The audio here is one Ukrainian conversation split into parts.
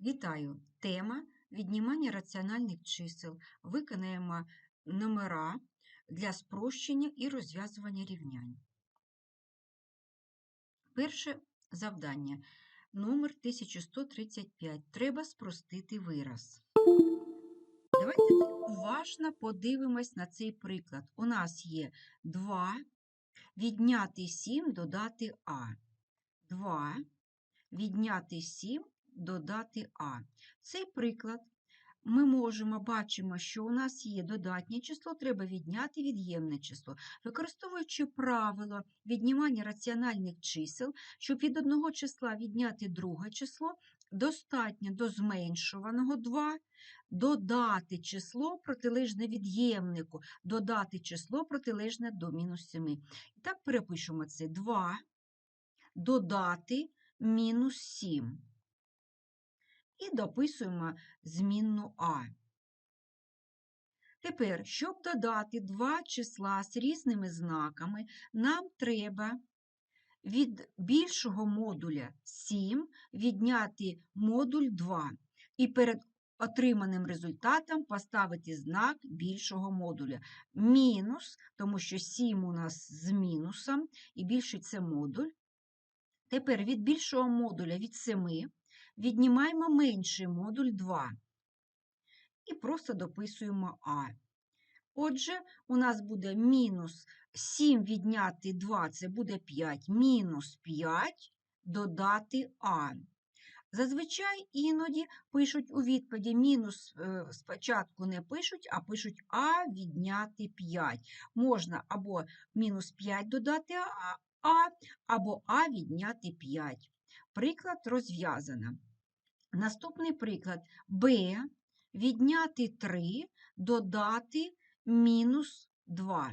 Вітаю! Тема віднімання раціональних чисел. Виконаємо номера для спрощення і розв'язування рівнянь. Перше завдання. Номер 1135. Треба спростити вираз. Давайте уважно подивимось на цей приклад. У нас є 2, відняти 7, додати А. 2, відняти 7, додати А. Цей приклад ми можемо бачимо, що у нас є додатнє число, треба відняти від'ємне число. Використовуючи правило віднімання раціональних чисел, щоб від одного числа відняти друге число, достатньо до зменшуваного 2 додати число протилежне від'ємнику, додати число протилежне до мінус 7. І так перепишемо це 2 додати мінус 7 і дописуємо змінну А. Тепер, щоб додати два числа з різними знаками, нам треба від більшого модуля 7 відняти модуль 2 і перед отриманим результатом поставити знак більшого модуля. Мінус, тому що 7 у нас з мінусом, і більший це модуль. Тепер від більшого модуля від 7 віднімаємо менший модуль 2 і просто дописуємо А. Отже, у нас буде мінус 7 відняти 2 це буде 5, мінус 5 додати А. Зазвичай іноді пишуть у відповіді мінус е, спочатку не пишуть, а пишуть А відняти 5. Можна або мінус 5 додати А, або А відняти 5. Приклад розв'язано. Наступний приклад Б відняти 3, додати мінус 2.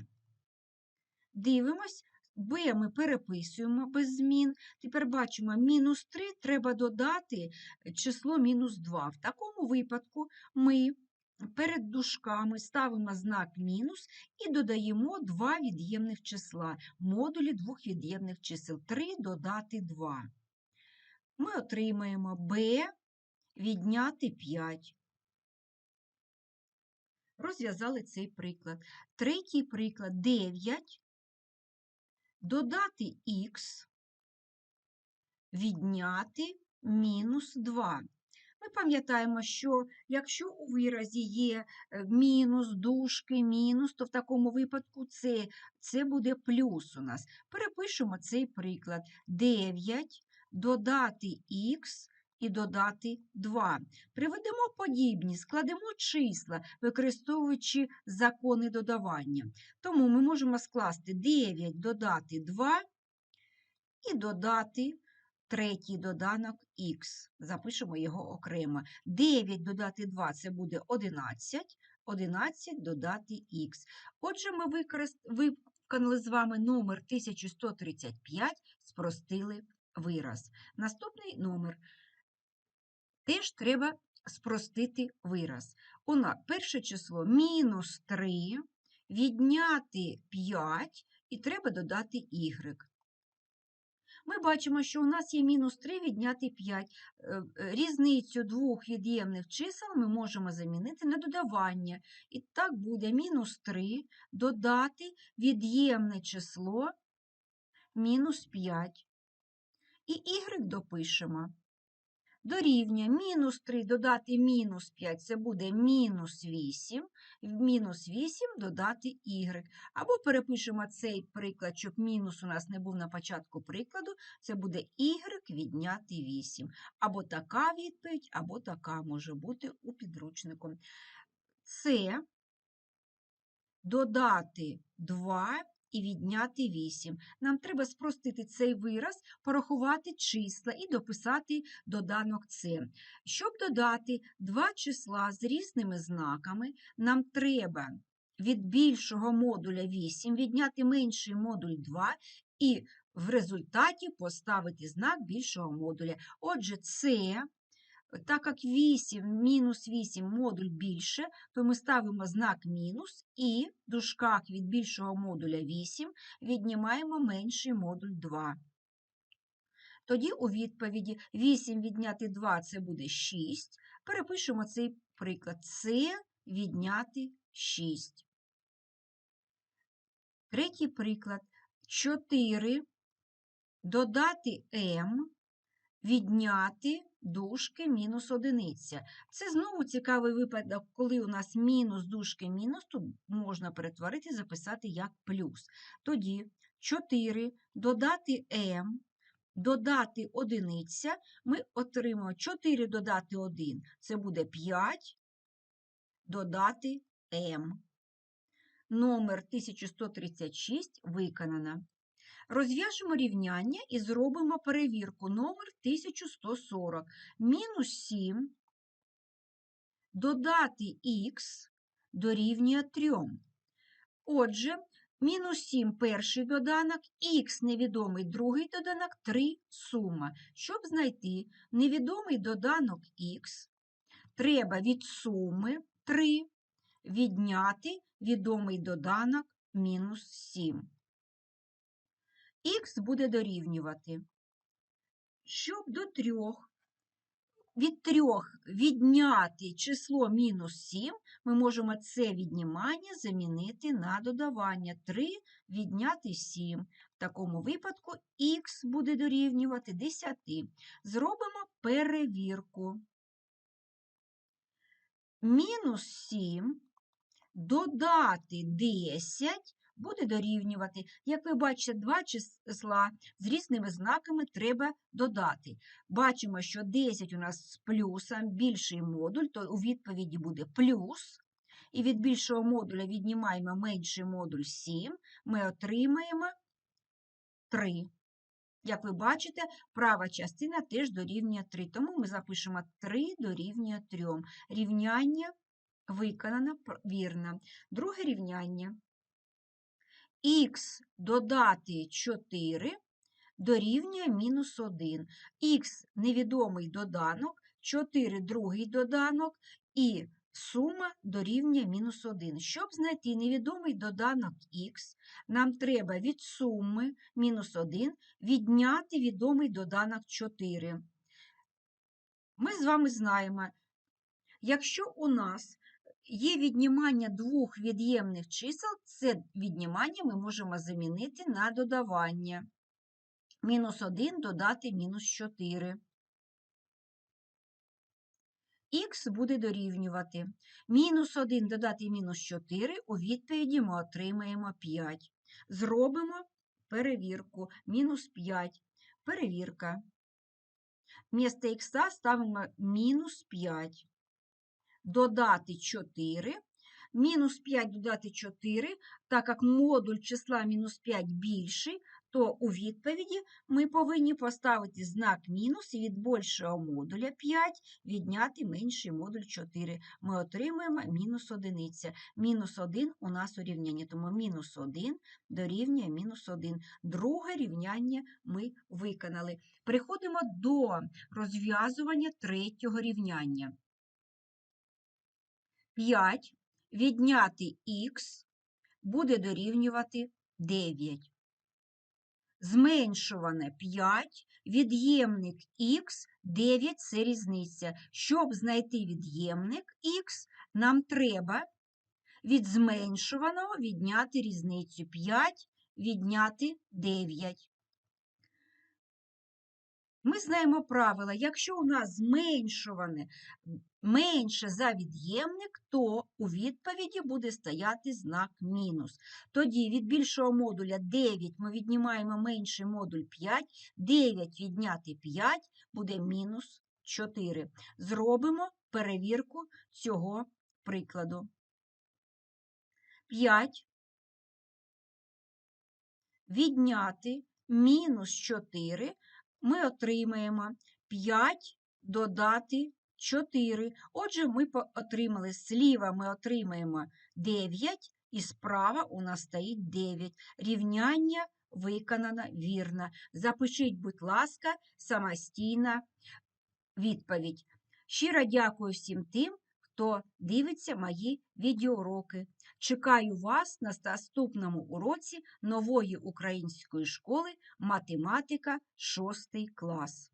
Дивимось, Б ми переписуємо без змін. Тепер бачимо, мінус 3 треба додати число мінус 2. В такому випадку ми перед дужками ставимо знак мінус і додаємо два від'ємних числа, модулі двох від'ємних чисел. 3 додати 2. Ми отримаємо b відняти 5. Розв'язали цей приклад. Третій приклад 9. Додати х, відняти мінус 2. Ми пам'ятаємо, що якщо у виразі є е, мінус, дужки, мінус, то в такому випадку це, це буде плюс у нас. Перепишемо цей приклад. 9 додати х і додати 2. Приведемо подібні, складемо числа, використовуючи закони додавання. Тому ми можемо скласти 9 додати 2 і додати третій доданок х. Запишемо його окремо. 9 додати 2 це буде 11, 11 додати х. Отже, ми виконали з вами номер 1135, спростили вираз. Наступний номер теж треба спростити вираз. У перше число мінус 3, відняти 5 і треба додати y. Ми бачимо, що у нас є мінус 3 відняти 5. Е, різницю двох від'ємних чисел ми можемо замінити на додавання. І так буде мінус 3 додати від'ємне число мінус 5 і y допишемо. Дорівнює мінус 3 додати мінус 5 це буде мінус 8, в мінус 8 додати y. Або перепишемо цей приклад, щоб мінус у нас не був на початку прикладу, це буде y відняти 8. Або така відповідь, або така може бути у підручнику. Це додати 2 і відняти 8. Нам треба спростити цей вираз, порахувати числа і дописати доданок С. Щоб додати два числа з різними знаками, нам треба від більшого модуля 8 відняти менший модуль 2 і в результаті поставити знак більшого модуля. Отже, це так як 8 мінус 8 модуль більше, то ми ставимо знак мінус і в дужках від більшого модуля 8 віднімаємо менший модуль 2. Тоді у відповіді 8 відняти 2 це буде 6. Перепишемо цей приклад. Це відняти 6. Третій приклад. 4 додати m, відняти дужки мінус одиниця. Це знову цікавий випадок, коли у нас мінус дужки мінус, тут можна перетворити записати як плюс. Тоді 4 додати m, додати одиниця, ми отримаємо 4 додати 1, це буде 5, додати m. Номер 1136 виконано. Розв'яжемо рівняння і зробимо перевірку. Номер 1140. Мінус 7 додати х дорівнює 3. Отже, мінус 7 перший доданок, х невідомий другий доданок, 3 сума. Щоб знайти невідомий доданок х, треба від суми 3 відняти відомий доданок мінус 7 х буде дорівнювати. Щоб до трьох, від трьох відняти число мінус 7, ми можемо це віднімання замінити на додавання 3 відняти 7. В такому випадку х буде дорівнювати 10. Зробимо перевірку. Мінус 7 додати 10 буде дорівнювати. Як ви бачите, два числа з різними знаками треба додати. Бачимо, що 10 у нас з плюсом більший модуль, то у відповіді буде плюс. І від більшого модуля віднімаємо менший модуль 7, ми отримаємо 3. Як ви бачите, права частина теж дорівнює 3, тому ми запишемо 3 дорівнює 3. Рівняння виконано вірно. Друге рівняння х додати 4 дорівнює мінус 1. Х невідомий доданок, 4 другий доданок і сума дорівнює мінус 1. Щоб знайти невідомий доданок х, нам треба від суми мінус 1 відняти відомий доданок 4. Ми з вами знаємо, якщо у нас Є віднімання двох від'ємних чисел, це віднімання ми можемо замінити на додавання. Мінус 1 додати мінус 4. Х буде дорівнювати. Мінус 1 додати мінус 4, у відповіді ми отримаємо 5. Зробимо перевірку. Мінус 5. Перевірка. Вмісто х ставимо мінус 5 додати 4, мінус 5 додати 4, так як модуль числа мінус 5 більший, то у відповіді ми повинні поставити знак мінус і від більшого модуля 5 відняти менший модуль 4. Ми отримуємо мінус 1. Мінус 1 у нас у рівнянні, тому мінус 1 дорівнює мінус 1. Друге рівняння ми виконали. Переходимо до розв'язування третього рівняння. 5 відняти х буде дорівнювати 9. Зменшуване 5, від'ємник х 9 це різниця. Щоб знайти від'ємник х, нам треба від зменшуваного відняти різницю 5 відняти 9. Ми знаємо правила, якщо у нас зменшуване менше за від'ємник, то у відповіді буде стояти знак мінус. Тоді від більшого модуля 9 ми віднімаємо менший модуль 5, 9 відняти 5 буде мінус 4. Зробимо перевірку цього прикладу. 5 відняти мінус 4 ми отримаємо 5 додати 4. Отже, ми отримали зліва ми отримаємо 9, і справа у нас стоїть 9. Рівняння виконано вірно. Запишіть, будь ласка, самостійна відповідь. Щиро дякую всім тим, хто дивиться мої відеоуроки. Чекаю вас на наступному уроці нової української школи математика 6 клас.